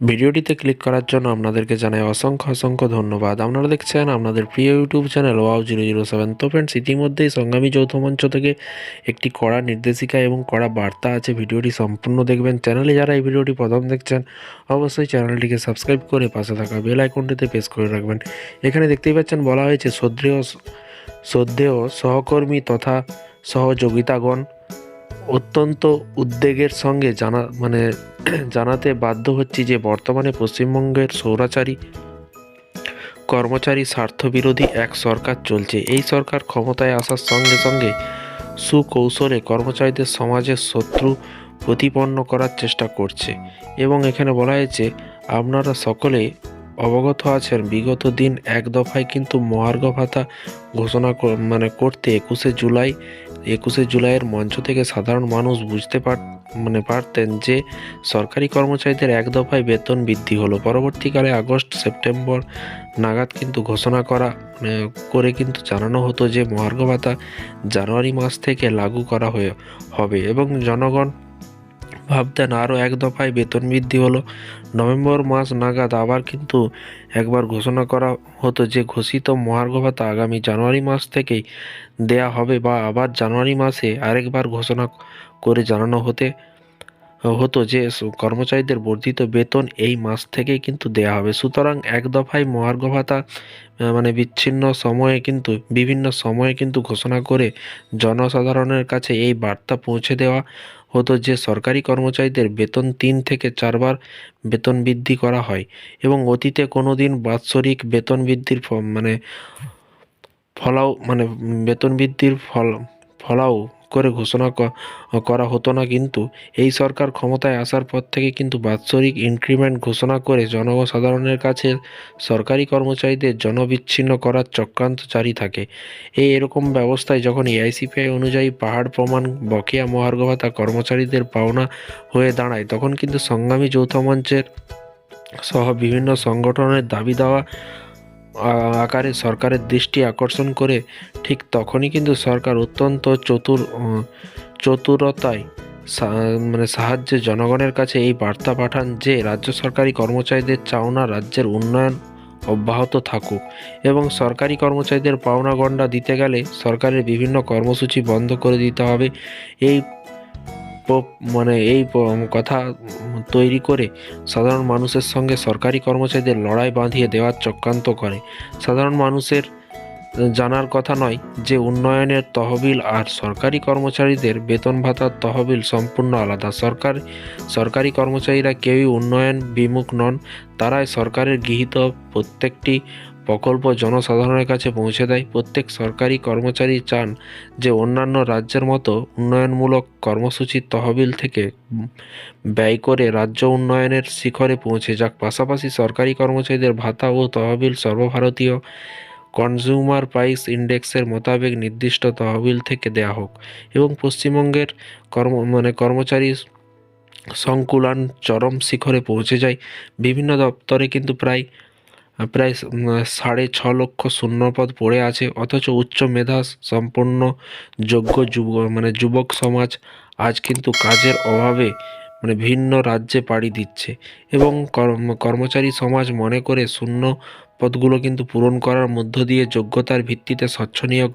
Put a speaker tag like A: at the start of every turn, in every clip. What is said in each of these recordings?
A: ভিডিওটিতে ক্লিক করার জন্য আপনাদেরকে জানাই অসংখ্য অসংখ্য ধন্যবাদ। আপনারা দেখছেন আপনাদের প্রিয় YouTube channel wow zero zero seven. তো ফ্রেন্ডস ইতিমধ্যেই সংগ্রামী যৌথ মঞ্চ থেকে একটি কড়া নির্দেশিকা এবং কড়া বার্তা আছে। ভিডিওটি সম্পূর্ণ দেখবেন। চ্যানেলে যারা এই ভিডিওটি প্রথম দেখছেন, অবশ্যই চ্যানেলটিকে সাবস্ক্রাইব করে পাশে থাকা বেল আইকনটিতে প্রেস করে রাখবেন। এখানে দেখতেই পাচ্ছেন, বলা হয়েছে, শ্রদ্ধেয় শ্রদ্ধেয় সহকর্মী তথা সহযোগিতাগণ অত্যন্ত উদ্বেগের সঙ্গে জানা মানে জানাতে বাধ্য হচ্ছি যে বর্তমানে পশ্চিমবঙ্গের সৌরাচারী কর্মচারী স্বার্থবিরোধী এক সরকার চলছে। এই সরকার ক্ষমতায় আসার সঙ্গে সঙ্গে সুকৌশলে কর্মচারীদের সমাজের শত্রু প্রতিপন্ন করার চেষ্টা করছে। এবং এখানে বলা হয়েছে, আপনারা সকলে অবগত আছেন, বিগত দিন এক দফায় কিন্তু মহার্ঘ ভাতা ঘোষণা মানে করতে একুশে জুলাই একুশে জুলাইয়ের মঞ্চ থেকে সাধারণ মানুষ বুঝতে পার মানে পারতেন যে সরকারি কর্মচারীদের এক দফায় বেতন বৃদ্ধি হলো। পরবর্তীকালে আগস্ট, সেপ্টেম্বর নাগাদ কিন্তু ঘোষণা করা করে কিন্তু জানানো হতো যে মহার্ঘ ভাতা জানুয়ারি মাস থেকে লাগু করা হয়ে, হবে এবং জনগণ ভাবতেন আরও এক দফায় বেতন বৃদ্ধি হলো। নভেম্বর মাস নাগাদ আবার কিন্তু একবার ঘোষণা করা হতো যে ঘোষিত মহার্ঘ ভাতা আগামী জানুয়ারি মাস থেকেই দেয়া হবে বা আবার জানুয়ারি মাসে আরেকবার ঘোষণা করে জানানো হতে হতো যে কর্মচারীদের বর্ধিত বেতন এই মাস থেকেই কিন্তু দেয়া হবে। সুতরাং এক দফায় মহার্ঘ ভাতা মানে বিচ্ছিন্ন সময়ে কিন্তু, বিভিন্ন সময়ে কিন্তু ঘোষণা করে জনসাধারণের কাছে এই বার্তা পৌঁছে দেওয়া হতো যে সরকারি কর্মচারীদের বেতন তিন থেকে চারবার বেতন বৃদ্ধি করা হয় এবং অতীতে কোনো দিন বাৎসরিক বেতন বৃদ্ধির মানে ফলাও মানে বেতন বৃদ্ধির ফল ফলাও করে ঘোষণা করা হতো না কিন্তু। এই সরকার ক্ষমতায় আসার পর থেকে কিন্তু বাৎসরিক ইনক্রিমেন্ট ঘোষণা করে জনসাধারণের কাছে সরকারি কর্মচারীদের জনবিচ্ছিন্ন করার চক্রান্ত জারি থাকে। এই এরকম ব্যবস্থায় যখন এআইসিপিআই অনুযায়ী পাহাড় প্রমাণ, বকেয়া মহার্ঘ ভাতা কর্মচারীদের পাওনা হয়ে দাঁড়ায়, তখন কিন্তু সংগ্রামী যৌথ মঞ্চের সহ বিভিন্ন সংগঠনের দাবি দেওয়া আকারে সরকারের দৃষ্টি আকর্ষণ করে ঠিক তখনই কিন্তু সরকার অত্যন্ত চতুর চতুরতায় মানে সাহায্যে জনগণের কাছে এই বার্তা পাঠান যে রাজ্য সরকারি কর্মচারীদের চাওনা রাজ্যের উন্নয়ন অব্যাহত থাকুক এবং সরকারি কর্মচারীদের পাওনা গণ্ডা দিতে গেলে সরকারের বিভিন্ন কর্মসূচি বন্ধ করে দিতে হবে। এই মানে এই কথা তৈরি করে সাধারণ মানুষের সঙ্গে সরকারি কর্মচারীদের লড়াই বাঁধিয়ে দেওয়ার চক্রান্ত করে। সাধারণ মানুষের জানার কথা নয় যে উন্নয়নের তহবিল আর সরকারি কর্মচারীদের বেতন ভাতার তহবিল সম্পূর্ণ আলাদা। সরকার সরকারি কর্মচারীরা কেউই উন্নয়ন বিমুখ নন, তারাই সরকারের গৃহীত প্রত্যেকটি প্রকল্প জনসাধারণের কাছে পৌঁছে দেয়। প্রত্যেক সরকারি কর্মচারী চান যে অন্যান্য রাজ্যের মতো উন্নয়নমূলক কর্মসূচির তহবিল থেকে ব্যয় করে রাজ্য উন্নয়নের শিখরে পৌঁছে যাক। পাশাপাশি সরকারি কর্মচারীদের ভাতা ও তহবিল সর্বভারতীয় কনজিউমার প্রাইস ইন্ডেক্সের মোতাবেক নির্দিষ্ট তহবিল থেকে দেয়া হোক এবং পশ্চিমবঙ্গের কর্ম মানে কর্মচারী সংকুলান চরম শিখরে পৌঁছে যায়। বিভিন্ন দপ্তরে কিন্তু প্রায় প্রায় সাড়ে ছ লক্ষ শূন্যপদ পড়ে আছে। অথচ উচ্চ মেধা সম্পন্ন যোগ্য যুব মানে যুবক সমাজ আজ কিন্তু কাজের অভাবে মানে ভিন্ন রাজ্যে পাড়ি দিচ্ছে। এবং কর্ম কর্মচারী সমাজ মনে করে শূন্য পদগুলো কিন্তু পূরণ করার মধ্য দিয়ে যোগ্যতার ভিত্তিতে স্বচ্ছ নিয়োগ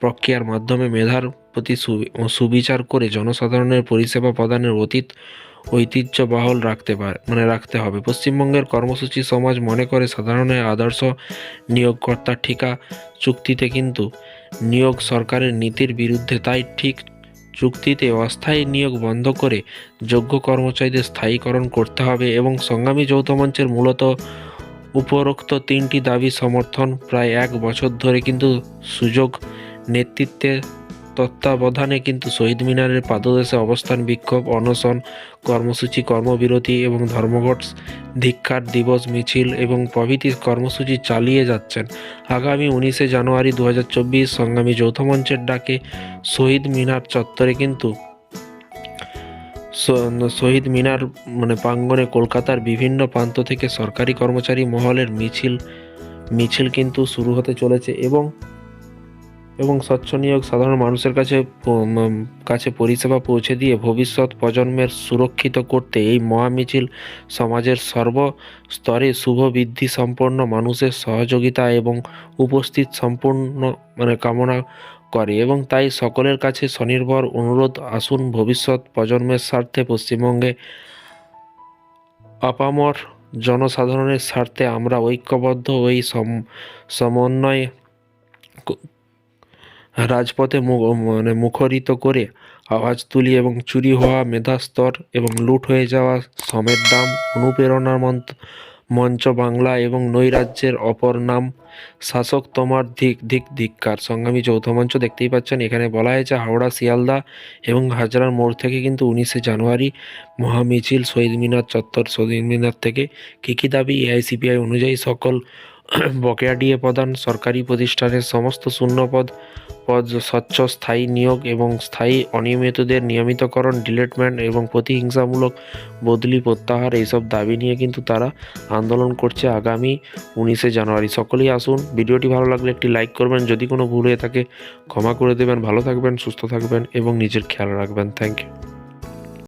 A: প্রক্রিয়ার মাধ্যমে মেধার প্রতি সুবিচার করে জনসাধারণের পরিষেবা প্রদানের অতীত ঐতিহ্য বহাল রাখতে পারে মানে রাখতে হবে। পশ্চিমবঙ্গের কর্মসূচি সমাজ মনে করে সাধারণের আদর্শ নিয়োগকর্তা ঠিকা চুক্তিতে কিন্তু নিয়োগ সরকারের নীতির বিরুদ্ধে, তাই ঠিক চুক্তিতে অস্থায়ী নিয়োগ বন্ধ করে যোগ্য কর্মচারীদের স্থায়ীকরণ করতে হবে এবং সংগ্রামী যৌথ মঞ্চের মূলত উপরোক্ত তিনটি দাবি সমর্থন প্রায় এক বছর ধরে কিন্তু সুযোগ নেতৃত্বে তত্ত্বাবধানে কিন্তু শহীদ মিনারের পাদদেশে অবস্থান বিক্ষোভ, অনশন, কর্মসূচি, কর্মবিরতি এবং ধর্মঘট, ধিক্ষার দিবস, মিছিল এবং প্রভৃতি কর্মসূচি চালিয়ে যাচ্ছেন। আগামী উনিশে জানুয়ারি দু হাজার চব্বিশ সংগ্রামী যৌথ মঞ্চের ডাকে শহীদ মিনার চত্বরে কিন্তু শহীদ মিনার মানে প্রাঙ্গণে কলকাতার বিভিন্ন প্রান্ত থেকে সরকারি কর্মচারী মহলের মিছিল মিছিল কিন্তু শুরু হতে চলেছে এবং এবং স্বচ্ছ নিয়োগ সাধারণ মানুষের কাছে কাছে পরিষেবা পৌঁছে দিয়ে ভবিষ্যৎ প্রজন্মের সুরক্ষিত করতে এই মহামিছিল সমাজের সর্বস্তরে শুভ বৃদ্ধি সম্পন্ন মানুষের সহযোগিতা এবং উপস্থিত সম্পূর্ণ মানে কামনা করে এবং তাই সকলের কাছে স্বনির্ভর অনুরোধ আসুন ভবিষ্যৎ প্রজন্মের স্বার্থে পশ্চিমবঙ্গে আপামর জনসাধারণের স্বার্থে আমরা ঐক্যবদ্ধ ওই সম- সমন্বয়ে রাজপথে মানে মুখরিত করে আওয়াজ তুলি এবং চুরি হওয়া মেধাস্তর এবং লুট হয়ে যাওয়া সমেত দাম, অনুপ্রেরণার মন্ত্র মঞ্চ বাংলা এবং নৈরাজ্যের অপর নাম শাসক তোমার ধিক ধিক ধিক্কার। সংগ্রামী যৌথ মঞ্চ দেখতেই পাচ্ছেন, এখানে বলা হয়েছে হাওড়া, শিয়ালদা এবং হাজরার মোড় থেকে কিন্তু উনিশে জানুয়ারি মহামিছিল শহীদ মিনার চত্বর। শহীদ মিনার থেকে কী কী দাবি? এআইসিপিআই অনুযায়ী সকল বকেয়া ডিএ প্রদান, সরকারি প্রতিষ্ঠানের সমস্ত শূন্যপদ, পদ স্বচ্ছ, স্থায়ী নিয়োগ এবং স্থায়ী অনিয়মিতদের নিয়মিতকরণ, ডিলেটমেন্ট এবং প্রতিহিংসামূলক বদলি প্রত্যাহার এইসব দাবি নিয়ে কিন্তু তারা আন্দোলন করছে আগামী উনিশে জানুয়ারি। সকলেই আসুন, ভিডিওটি ভালো লাগলে একটি লাইক করবেন, যদি কোনো ভুল হয়ে থাকে ক্ষমা করে দেবেন। ভালো থাকবেন, সুস্থ থাকবেন এবং নিজের খেয়াল রাখবেন। Thank you.